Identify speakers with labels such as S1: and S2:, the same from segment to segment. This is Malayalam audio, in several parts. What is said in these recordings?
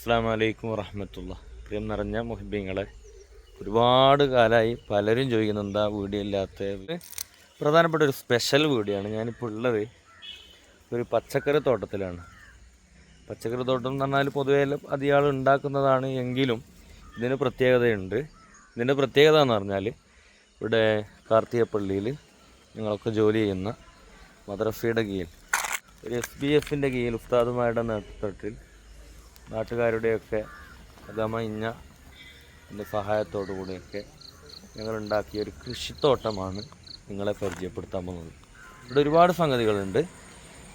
S1: അസ്സാം വലൈക്കും വറഹമത്തുള്ള. പ്രിയം നിറഞ്ഞ മുഹിബിങ്ങളെ ഒരുപാട് കാലമായി പലരും ചോദിക്കുന്നു എന്താ വീഡിയോ ഇല്ലാത്ത? പ്രധാനപ്പെട്ട ഒരു സ്പെഷ്യൽ വീഡിയോ ആണ് ഞാനിപ്പോൾ ഉള്ളത് ഒരു പച്ചക്കറി തോട്ടത്തിലാണ്. പച്ചക്കറി തോട്ടം എന്ന് പറഞ്ഞാൽ പൊതുവേ അധികം ഉണ്ടാക്കുന്നതാണ് എങ്കിലും ഇതിന് പ്രത്യേകതയുണ്ട്. ഇതിന്റെ പ്രത്യേകത എന്ന് പറഞ്ഞാൽ ഇവിടെ കാർത്തികപ്പള്ളിയിൽ ഞങ്ങളൊക്കെ ജോലി ചെയ്യുന്ന മദ്രസയുടെ കീഴിൽ ഒരു എസ് ബി എഫിന്റെ കീഴിൽ ഉസ്താദുമാരുടെ നേതൃത്വത്തിൽ നാട്ടുകാരുടെയൊക്കെ അകമ ഇഞ്ഞ എന്റെ സഹായത്തോടു കൂടിയൊക്കെ ഞങ്ങൾ ഉണ്ടാക്കിയ ഒരു കൃഷിത്തോട്ടമാണ് നിങ്ങളെ പരിചയപ്പെടുത്താൻ പോകുന്നത്. ഇവിടെ ഒരുപാട് സംഗതികളുണ്ട്.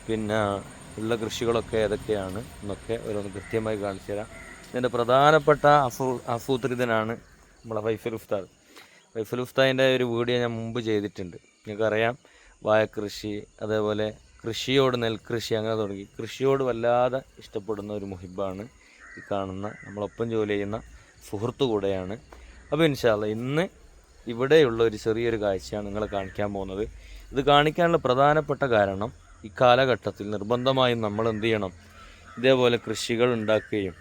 S1: പിന്നെ ഉള്ള കൃഷികളൊക്കെ ഏതൊക്കെയാണ് എന്നൊക്കെ ഓരോന്ന് കൃത്യമായി കാണിച്ചു തരാം. ഇതിന്റെ പ്രധാനപ്പെട്ട അസൂ ആസൂത്രിതനാണ് നമ്മളെ ഫൈസൽ ഉസ്താദ്. ഫൈസൽ ഉസ്താദിന്റെ ഒരു വീഡിയോ ഞാൻ മുമ്പ് ചെയ്തിട്ടുണ്ട്. നിങ്ങൾക്കറിയാം വാഴക്കൃഷി അതേപോലെ കൃഷിയോട് നെൽകൃഷി അങ്ങനെ തുടങ്ങി. കൃഷിയോട് വല്ലാതെ ഇഷ്ടപ്പെടുന്ന ഒരു മുഹിബാണ് ഈ കാണുന്ന നമ്മളൊപ്പം ജോലി ചെയ്യുന്ന സുഹൃത്ത് കൂടെയാണ്. അപ്പോൾ ഇൻഷാല്ല ഇന്ന് ഇവിടെയുള്ള ഒരു ചെറിയൊരു കാഴ്ചയാണ് നിങ്ങളെ കാണിക്കാൻ പോകുന്നത്. ഇത് കാണിക്കാനുള്ള പ്രധാനപ്പെട്ട കാരണം ഈ കാലഘട്ടത്തിൽ നിർബന്ധമായും നമ്മൾ എന്ത് ചെയ്യണം? ഇതേപോലെ കൃഷികൾ ഉണ്ടാക്കുകയും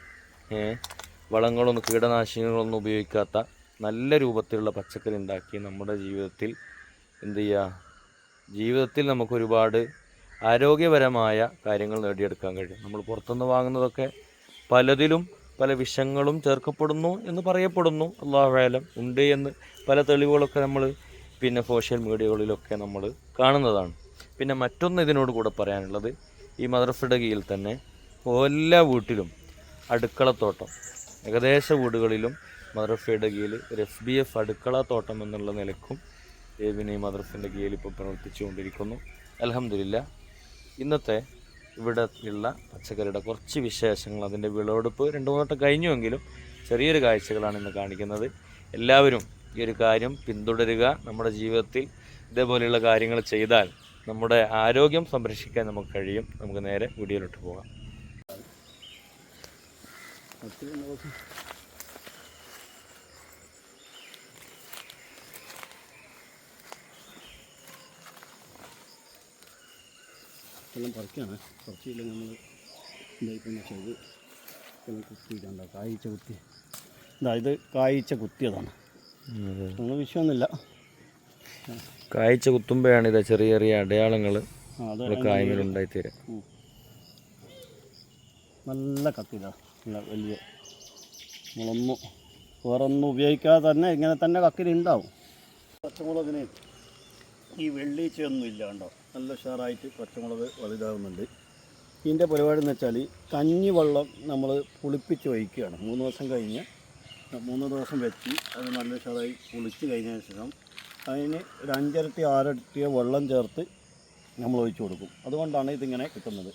S1: വളങ്ങളൊന്നും കീടനാശിനികളൊന്നും ഉപയോഗിക്കാത്ത നല്ല രൂപത്തിലുള്ള പച്ചക്കറി ഉണ്ടാക്കി നമ്മുടെ ജീവിതത്തിൽ എന്ത് ചെയ്യുക ജീവിതത്തിൽ നമുക്ക് ഒരുപാട് ആരോഗ്യപരമായ കാര്യങ്ങൾ നേടിയെടുക്കാൻ കഴിയും. നമ്മൾ പുറത്തുനിന്ന് വാങ്ങുന്നതൊക്കെ പലതിലും പല വിഷങ്ങളും ചേർക്കപ്പെടുന്നു എന്ന് പറയപ്പെടുന്നു. അള്ളാഹുവായാലും ഉണ്ട് എന്ന് പല തെളിവുകളൊക്കെ നമ്മൾ പിന്നെ സോഷ്യൽ മീഡിയകളിലൊക്കെ നമ്മൾ കാണുന്നതാണ്. പിന്നെ മറ്റൊന്ന് ഇതിനോട് കൂടെ പറയാനുള്ളത് ഈ മദ്രസയുടെ കീഴിൽ തന്നെ എല്ലാ വീട്ടിലും അടുക്കളത്തോട്ടം ഏകദേശ വീടുകളിലും മദ്രസയുടെ കീഴിൽ ഒരു എഫ് ബി എഫ് അടുക്കള തോട്ടം എന്നുള്ള നിലക്കും ഏവിനെ മദ്രസന്റെ കീഴിൽ ഇപ്പോൾ പ്രവർത്തിച്ചുകൊണ്ടിരിക്കുന്നു. അലഹമില്ല ഇന്നത്തെ ഇവിടെ ഉള്ള പച്ചക്കറിയുടെ കുറച്ച് വിശേഷങ്ങൾ അതിന്റെ വിളവെടുപ്പ് രണ്ട് മൂന്നോട്ടം കഴിഞ്ഞുവെങ്കിലും ചെറിയൊരു കാഴ്ചകളാണ് ഇന്ന് കാണിക്കുന്നത്. എല്ലാവരും ഈ ഒരു കാര്യം പിന്തുടരുക. നമ്മുടെ ജീവിതത്തിൽ ഇതേപോലെയുള്ള കാര്യങ്ങൾ ചെയ്താൽ നമ്മുടെ ആരോഗ്യം സംരക്ഷിക്കാൻ നമുക്ക് കഴിയും. നമുക്ക് നേരെ വീഡിയോയിലോട്ട് പോകാം.
S2: എല്ലാം പറിക്കാണ്. പറിച്ചില്ല നമ്മൾ എന്തായിപ്പം ചെയ്ത് എല്ലാം കുത്തിയിട്ടുണ്ടോ കായ്ച്ച കുത്തി. ഇതാ ഇത് കായ്ച്ച കുത്തിയതാണ്. നമ്മൾ വിഷയമൊന്നുമില്ല
S1: കായ്ച്ച കുത്തുമ്പോഴാണ് ഇത് ചെറിയ ചെറിയ അടയാളങ്ങൾ കായ്മലുണ്ടായിത്തീരാം.
S2: നല്ല കത്തിതാ നല്ല വലിയ നമ്മളൊന്നും വേറൊന്നും ഉപയോഗിക്കാതെ തന്നെ ഇങ്ങനെ തന്നെ കക്കിരി ഉണ്ടാവും പച്ചമുളകിന് ഈ വെള്ളീച്ചയൊന്നും ഇല്ല കണ്ടോ? നല്ല ഉഷാറായിട്ട് പച്ചമുളക് വലുതാവുന്നുണ്ട്. ഇതിന്റെ പരിപാടി എന്ന് വെച്ചാൽ കഞ്ഞിവെള്ളം നമ്മൾ പുളിപ്പിച്ച് വയ്ക്കുകയാണ് മൂന്ന് ദിവസം കഴിഞ്ഞ് മൂന്ന് ദിവസം വെച്ച് അത് നല്ല ഉഷാറായി പുളിച്ച് കഴിഞ്ഞതിന് ശേഷം അതിന് ഒരു അഞ്ചരട്ടി വെള്ളം ചേർത്ത് നമ്മൾ ഒഴിച്ചു കൊടുക്കും. അതുകൊണ്ടാണ് ഇതിങ്ങനെ കിട്ടുന്നത്.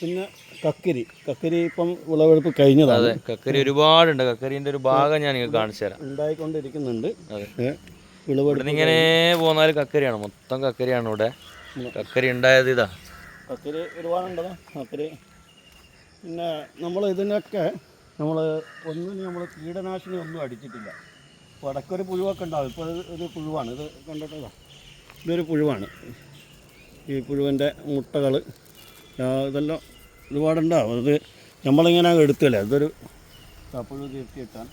S2: പിന്നെ കക്കരി. കക്കരി ഇപ്പം വിളവെടുപ്പ് കഴിഞ്ഞതാണ്.
S1: അതെ കക്കരി ഒരുപാടുണ്ട്. കക്കരിന്റെ ഒരു ഭാഗം ഞാൻ നിങ്ങൾക്ക് കാണിച്ചു തരാം.
S2: ഉണ്ടായിക്കൊണ്ടിരിക്കുന്നുണ്ട്. വിളവെടുപ്പ്
S1: ഇങ്ങനെ പോന്നാൽ കക്കരിയാണ്. മൊത്തം കക്കരിയാണ് ഇവിടെ. കക്കരി ഉണ്ടായത് ഇതാ.
S2: കക്കരി ഒരുപാടുണ്ടതാ. കക്കരി. പിന്നെ നമ്മൾ ഇതിനൊക്കെ നമ്മൾ ഒന്നിനും നമ്മൾ കീടനാശിനി ഒന്നും അടിച്ചിട്ടില്ല. വടക്കൊരു പുഴുവൊക്കെ ഉണ്ടാവും. ഇപ്പോൾ ഒരു പുഴുവാണ്. ഇത് കണ്ടിട്ടതാ ഇതൊരു പുഴുവാണ്. ഈ പുഴുവിന്റെ മുട്ടകൾ ഇതെല്ലാം ഒരുപാടുണ്ടാവും. അത് നമ്മളിങ്ങനെ എടുത്തില്ല ഇതൊരു പുഴു തീർത്തിയിട്ടാൽ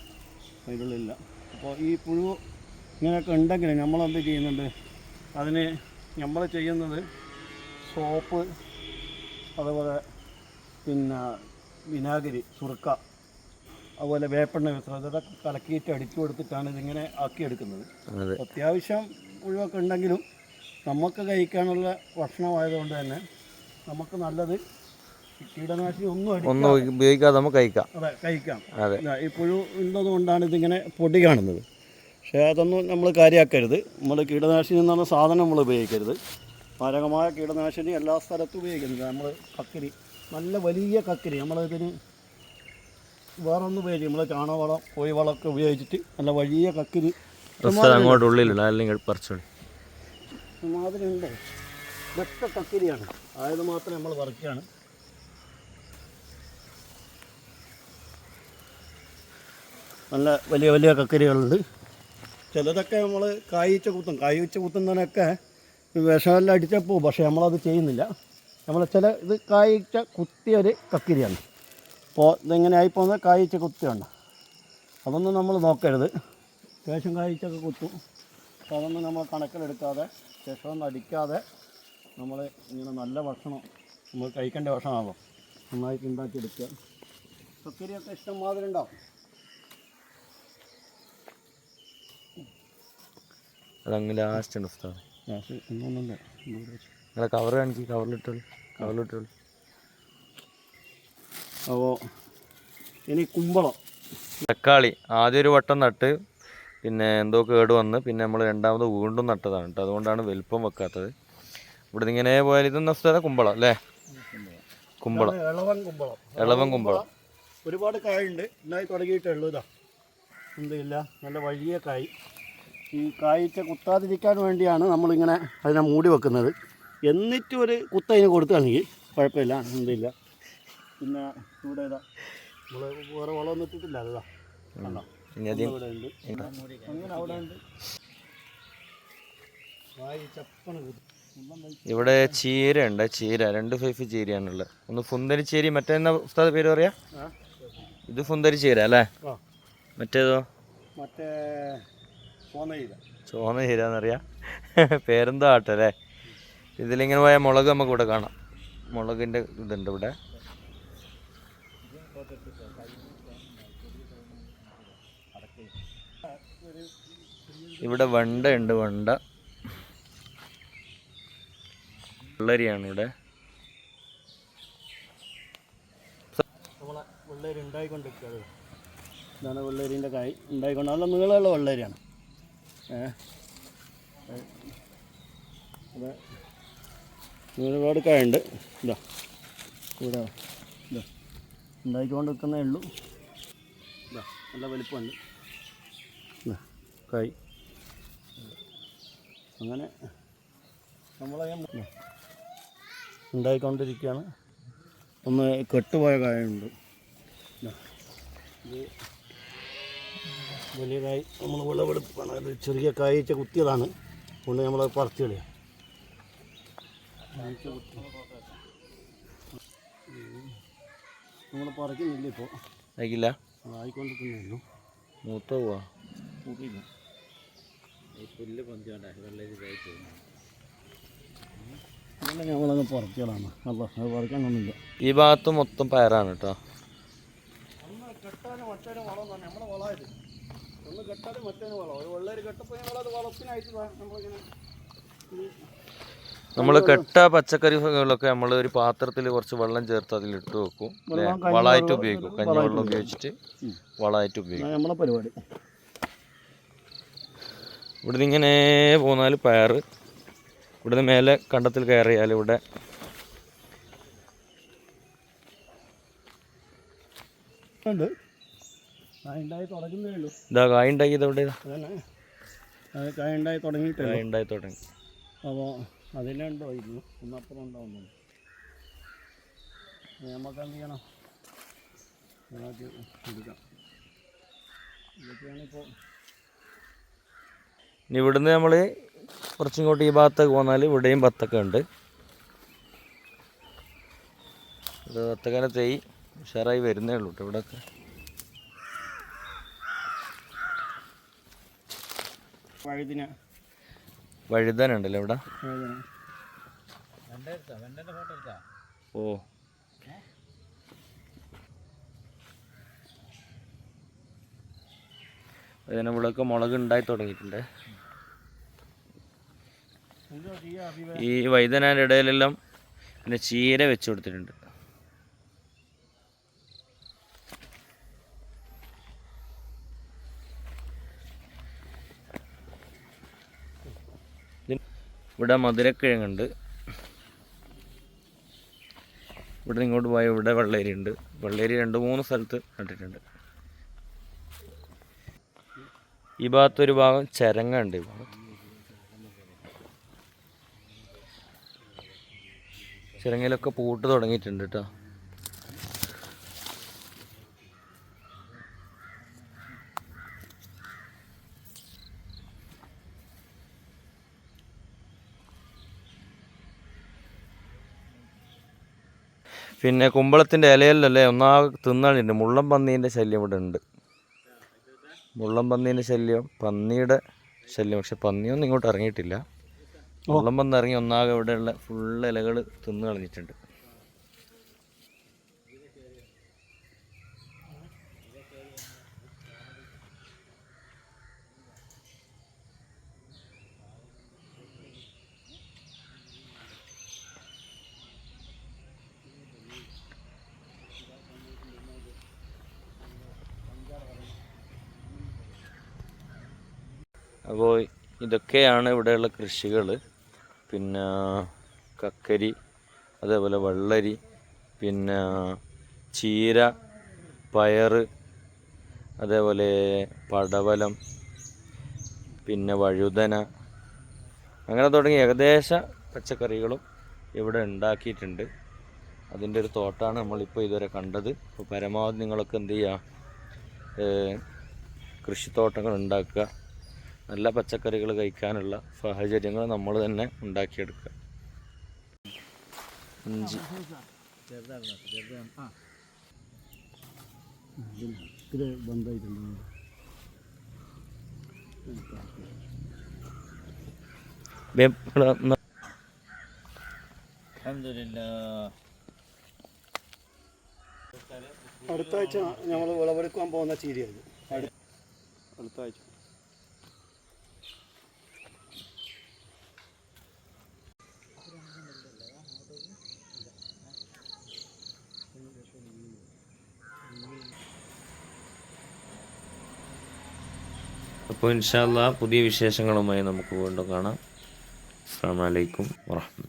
S2: അതിനുള്ളില്ല. അപ്പോൾ ഈ പുഴു ഇങ്ങനെയൊക്കെ ഉണ്ടെങ്കിൽ നമ്മളെന്ത് ചെയ്യുന്നുണ്ട്? അതിന് നമ്മൾ ചെയ്യുന്നത് സോപ്പ് അതുപോലെ പിന്നെ വിനാഗിരി സുറുക്ക അതുപോലെ വേപ്പെണ്ണ മിശ്രം ഇതൊക്കെ കലക്കിയിട്ട് അടിച്ചു കൊടുത്തിട്ടാണ് ഇതിങ്ങനെ ആക്കിയെടുക്കുന്നത്
S1: അതെ.
S2: അത്യാവശ്യം ഒഴിവൊക്കെ ഉണ്ടെങ്കിലും നമുക്ക് കഴിക്കാനുള്ള ഭക്ഷണമായതുകൊണ്ട് തന്നെ നമുക്ക് നല്ലത് കീടനാശിനി ഒന്നും
S1: ഒന്നും ഉപയോഗിക്കാതെ നമുക്ക് കഴിക്കാം.
S2: അതെ കഴിക്കാം. ഈ പുഴു ഉള്ളതുകൊണ്ടാണ് ഇതിങ്ങനെ പൊടി കാണുന്നത്. പക്ഷേ അതൊന്നും നമ്മൾ കാര്യമാക്കരുത് നമ്മൾ കീടനാശിനി എന്ന് പറഞ്ഞ സാധനം നമ്മൾ ഉപയോഗിക്കരുത്. മാരകമായ കീടനാശിനി എല്ലാ സ്ഥലത്തും ഉപയോഗിക്കുന്നത് നമ്മൾ കക്കിരി നല്ല വലിയ കക്കിരി. നമ്മളിതിന് വേറൊന്നും ഉപയോഗിക്കും നമ്മൾ ചാണകവളം കോഴിവളമൊക്കെ ഉപയോഗിച്ചിട്ട് നല്ല വലിയ കക്കിരി
S1: അങ്ങോട്ട് ഉള്ളിലുള്ള അല്ലെങ്കിൽ പറിച്ചോളി.
S2: മാതിരി ഉണ്ട്. ഇതൊക്കെ കക്കിരിയാണ്. ആയത് മാത്രം നമ്മൾ പറിക്കുകയാണ്. നല്ല വലിയ വലിയ കക്കരികളുണ്ട്. ചിലതൊക്കെ നമ്മൾ കായ്ച്ച കുത്തും കായ്ച്ച കുത്തുന്നതിനൊക്കെ വിഷമെല്ലാം അടിച്ചാൽ പോകും പക്ഷേ നമ്മളത് ചെയ്യുന്നില്ല. നമ്മൾ ചില ഇത് കായ്ച്ച കുത്തിയൊരു കക്കിരിയാണ്. അപ്പോൾ ഇതിങ്ങനെ ആയിപ്പോകുന്നത് കായ്ച്ച കുത്തിയുണ്ട് അതൊന്നും നമ്മൾ നോക്കരുത്. ശേഷം കായ്ച്ചൊക്കെ കുത്തും. അപ്പോൾ അതൊന്നും നമ്മൾ കണക്കിലെടുക്കാതെ വിഷമൊന്നും അടിക്കാതെ നമ്മൾ ഇങ്ങനെ നല്ല ഭക്ഷണം നമ്മൾ കഴിക്കേണ്ട ഭക്ഷണമാണല്ലോ. നന്നായിട്ട് ഉണ്ടാക്കിയെടുക്കുക. കക്കിരിയൊക്കെ ഇഷ്ടം മാതിരി ഉണ്ടാവും.
S1: അതങ്ങ് ലാസ്റ്റ് ഉണ്ട് ഉസ്താദ്. നിങ്ങളെ കവർ കാണിച്ച് കവറിലിട്ടോളൂ കവറിലിട്ടോളൂ
S2: അപ്പോൾ ഇനി കുമ്പളം.
S1: തക്കാളി. ആദ്യം ഒരു വട്ടം നട്ട് പിന്നെ എന്തോ കേട് വന്ന് പിന്നെ നമ്മൾ രണ്ടാമത് വീണ്ടും നട്ടതാണ് കേട്ടോ അതുകൊണ്ടാണ് വലിപ്പം വെക്കാത്തത്. ഇവിടെ ഇങ്ങനെ പോയാൽ ഇത് ഉസ്താദ? കുമ്പളം അല്ലേ? കുമ്പളം.
S2: ഇളവം ഇളവൻ കുമ്പളം.
S1: ഇളവൻ കുമ്പളം.
S2: ഒരുപാട് കായുണ്ട്. ഉണ്ടായി തുടങ്ങിയിട്ടുള്ളൂ ഇതാ. എന്തില്ല നല്ല വലിയ കായ്. ഈ കായ്ച്ച കുത്താതിരിക്കാൻ വേണ്ടിയാണ് നമ്മളിങ്ങനെ അതിനെ മൂടി വെക്കുന്നത്. എന്നിട്ടും ഒരു കുത്ത അതിന് കൊടുക്കുകയാണെങ്കിൽ കുഴപ്പമില്ല എന്തില്ല. പിന്നെ ഇവിടെ ഇതാ. നമ്മൾ വേറെ വളമൊന്നും ഇട്ടിട്ടില്ല അതാ ഇവിടെ ഉണ്ട്. അങ്ങനെ അവിടെ ഉണ്ട്. കായ് ചപ്പണ കുത്തി.
S1: ഇവിടെ ചീര ഉണ്ട് ചീര. രണ്ട് സൈസ് ചീരയാണുള്ളത്. ഒന്ന് ഫുന്തരി ചീര മറ്റേ ഉസ്താദ് പേര് പറയാ? ഇത് ഫുന്തരി ചീര അല്ലേ? മറ്റേതോ?
S2: മറ്റേ
S1: ചോന്ന ഹീരാന്നറിയ എന്നറിയാം പേരെന്തോ ആട്ടെ അല്ലേ ഇതിലിങ്ങനെ പോയാൽ മുളക് നമുക്ക് ഇവിടെ കാണാം. മുളകിന്റെ ഇതുണ്ട് ഇവിടെ. ഇവിടെ വണ്ട ഉണ്ട് വണ്ട. വെള്ളരിയാണ് ഇവിടെ.
S2: വെള്ളരി ഉണ്ടായിക്കൊണ്ടിരിക്കുന്നത് ഇതാണ് വെള്ളരിന്റെ കായ്. ഉണ്ടായിക്കൊണ്ട് നല്ല നീളമുള്ള വെള്ളരിയാണ്. ഒരുപാട് കായുണ്ട്. ഇതാ. കൂടെ ഇതാ. ഉണ്ടായിക്കൊണ്ട് നിൽക്കുന്നേ ഉള്ളൂ. ഇതാ നല്ല വലിപ്പമുണ്ട്. കായ്. അങ്ങനെ നമ്മളെ ഇതാ, ഉണ്ടായിക്കൊണ്ടിരിക്കുകയാണ്. ഒന്ന് കെട്ടുപോയ കായുണ്ട്. ഇതാ, ഇത് വലിയ കായ് നമ്മൾ വിളവെടുപ്പാണ് അത് ചെറിയ കായ്ച്ച കുത്തിയതാണ്. അതുകൊണ്ട് നമ്മളത് പറിച്ചു കളയാം. നമ്മൾ പറിക്കുന്നില്ല ഇപ്പോൾ
S1: ആയിക്കില്ല.
S2: ആയിക്കൊണ്ടിരിക്കുന്നേ ഉള്ളൂ
S1: മൂത്ത പോവാ.
S2: കൂട്ടിയില്ല ഇതെല്ലാം നമ്മളങ്ങ് പറിച്ചതാണ് അല്ല അത് പറിക്കാനൊന്നുമില്ല.
S1: ഈ ഭാഗത്ത് മൊത്തം പയറാണ് കേട്ടോ.
S2: കെട്ടാനും മറ്റൊരു വളം തന്നെ നമ്മുടെ വളമായത് ഒന്ന് കെട്ടാതെ മറ്റേ വളം. ഒരു വെള്ളരി കെട്ടപ്പോൾ ഞങ്ങളത് വളത്തിനായിട്ട് നമ്മളിങ്ങനെ
S1: നമ്മൾ കെട്ട പച്ചക്കറി പച്ചക്കറികളൊക്കെ നമ്മൾ ഒരു പാത്രത്തിൽ കുറച്ച് വെള്ളം ചേർത്ത് അതിൽ അതിലിട്ട് വെക്കും. വളമായിട്ട് ഉപയോഗിക്കും. കഞ്ഞിവെള്ളം ഉപയോഗിച്ചിട്ട് വളമായിട്ട് ഉപയോഗിക്കും.
S2: നമ്മളെ പരിപാടി.
S1: ഇവിടുന്ന് ഇങ്ങനെ പോന്നാൽ പയർ ഇവിടുന്ന് മേലെ കണ്ടത്തിൽ കയറിയാൽ ഇവിടെ
S2: ഉണ്ട് ആ ഉണ്ടായി തുടങ്ങുന്നേ ഉള്ളൂ
S1: ഇതാ കായ ഉണ്ടാക്കിയത് എവിടെ
S2: അതന്നെ. അത് കായ ഉണ്ടായി തുടങ്ങിയിട്ടേ
S1: കായ ഉണ്ടായി തുടങ്ങി.
S2: അപ്പോൾ അതിലുണ്ടോ ഇരുന്നു ഒന്നപ്പുറം ഉണ്ടാവുന്നു നമുക്ക് എന്ത് ചെയ്യണം? നമുക്ക് എടുക്കാം. ഇതൊക്കെയാണിപ്പോൾ
S1: ഇനി ഇവിടുന്ന് നമ്മൾ കുറച്ചിങ്ങോട്ട് ഈ ഭാഗത്തേക്ക് പോന്നാൽ ഇവിടെയും ബത്തൊക്കെ ഉണ്ട്. ഇത് ബത്തക്കനെ തൈ ഉഷാറായി വരുന്നേ ഉള്ളൂ കേട്ടോ ഇവിടെയൊക്കെ
S2: വഴുതിന.
S1: വഴുതന ഉണ്ടല്ലോ ഇവിടെ ഓ. അതിന് ഇവിടെയൊക്കെ മുളക് ഉണ്ടായി തുടങ്ങിയിട്ടുണ്ട്. ഈ വൈദ്യനാന്റെ ഇടയിലെല്ലാം പിന്നെ ചീര വെച്ച് കൊടുത്തിട്ടുണ്ട്. ഇവിടെ മധുരക്കിഴങ്ങുണ്ട്. ഇവിടെ ഇങ്ങോട്ട് പോയാൽ ഇവിടെ വെള്ളേരി ഉണ്ട് വെള്ളേരി രണ്ട് മൂന്ന് സ്ഥലത്ത് നട്ടിട്ടുണ്ട്. ഈ ഭാഗത്തൊരു ഭാഗം ചരങ്ങ ഉണ്ട് ഈ ഭാഗത്ത്. ചിരങ്ങയിലൊക്കെ പൂട്ട് തുടങ്ങിയിട്ടുണ്ട് കേട്ടോ പിന്നെ കുമ്പളത്തിന്റെ ഇലയിലല്ലേ ഒന്നാ തിന്നാളുണ്ട് മുള്ളം പന്നീന്റെ ശല്യം ഇവിടെ ഉണ്ട് മുള്ളം പന്നീന്റെ ശല്യം പന്നിയുടെ ശല്യം. പക്ഷെ പന്നിയൊന്നും ഇങ്ങോട്ട് ഇറങ്ങിയിട്ടില്ല. മുള്ളം പന്നി ഇറങ്ങി ഒന്നാകെ ഇവിടെയുള്ള ഫുള്ള് ഇലകൾ തിന്നു കളഞ്ഞിട്ടുണ്ട്. അപ്പോൾ ഇതൊക്കെയാണ് ഇവിടെയുള്ള കൃഷികൾ പിന്നെ കക്കരി അതേപോലെ വെള്ളരി പിന്നെ ചീര പയർ അതേപോലെ പടവലം പിന്നെ വഴുതന. അങ്ങനെ തുടങ്ങി ഏകദേശ പച്ചക്കറികളും ഇവിടെ ഉണ്ടാക്കിയിട്ടുണ്ട്. അതിന്റെ ഒരു തോട്ടാണ് നമ്മളിപ്പോൾ ഇതുവരെ കണ്ടത്. അപ്പോൾ പരമാവധി നിങ്ങളൊക്കെ എന്ത് ചെയ്യുക? കൃഷിത്തോട്ടങ്ങൾ ഉണ്ടാക്കുക. നല്ല പച്ചക്കറികൾ കഴിക്കാനുള്ള സാഹചര്യങ്ങൾ നമ്മൾ തന്നെ ഉണ്ടാക്കിയെടുക്കുക. ഇഞ്ചി.
S2: ഞങ്ങൾ വിളവെടുക്കാൻ പോകുന്ന ചീരയായത് അടുത്താഴ്ച
S1: അപ്പോൾ ഇൻഷാല്ല പുതിയ വിശേഷങ്ങളുമായി നമുക്ക് വീണ്ടും കാണാം. അസ്സാം വലൈക്കും വാഹമത്തുള്ള